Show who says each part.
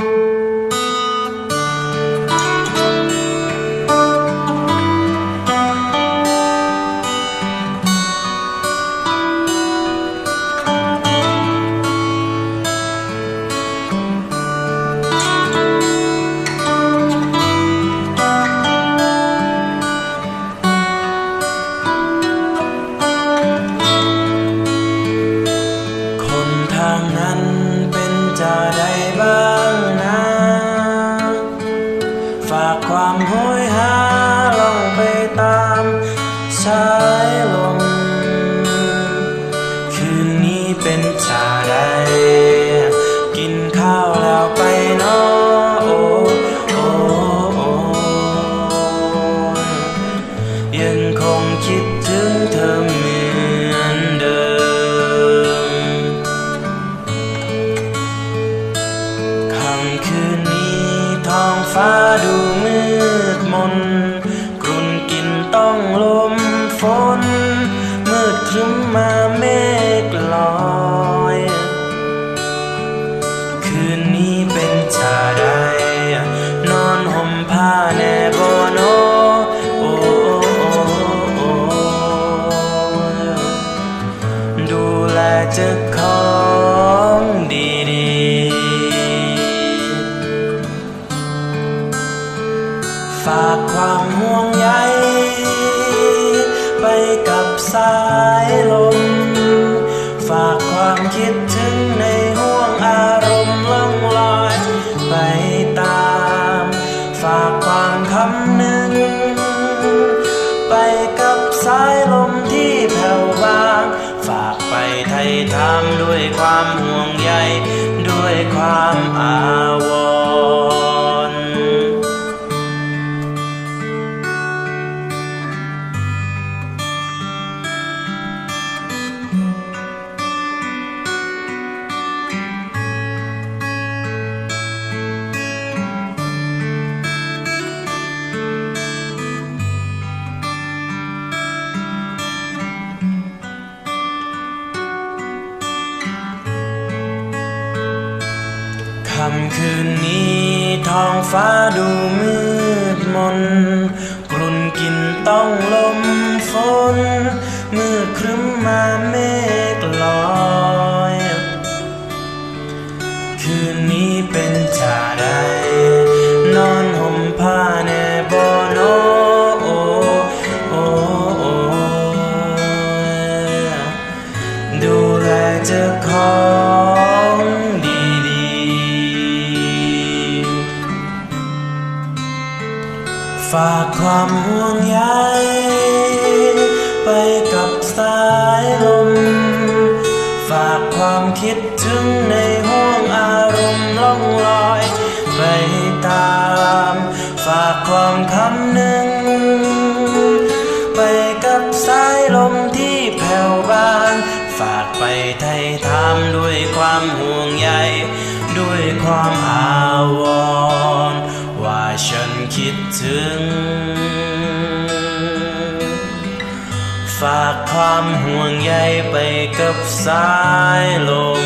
Speaker 1: คน ฝากความโห ด สายลม ฝากความคิดถึงในห่วงอารมณ์ล่องลอย ไปตาม ฝากความคำหนึ่ง ไปกับสายลมที่แผ่วบาง ฝากไปไทยทามด้วยความห่วงใย ด้วยความอาำคืนนี้ท้องฟ้าดูมืดมนกลุ่นกินต้องลมฝนมืดครึ้มมาเมฆลอย คืนนี้เป็นชาใดนอนห่มผ้าแนบโนโอโอโอดูแลเจ้าของ ฝากความห่วงใยไปกับสายลม ฝากความคิดถึงในห่วงอารมณ์ล่องลอย ไปตาม ฝากความคำหนึ่ง ไปกับสายลมที่แผ่วบาง ฝากไปไทยทามด้วยความห่วงใย ด้วยความอาวรณ์ว่าฉัน คิดถึง ฝากความห่วงใยไปกับสายลม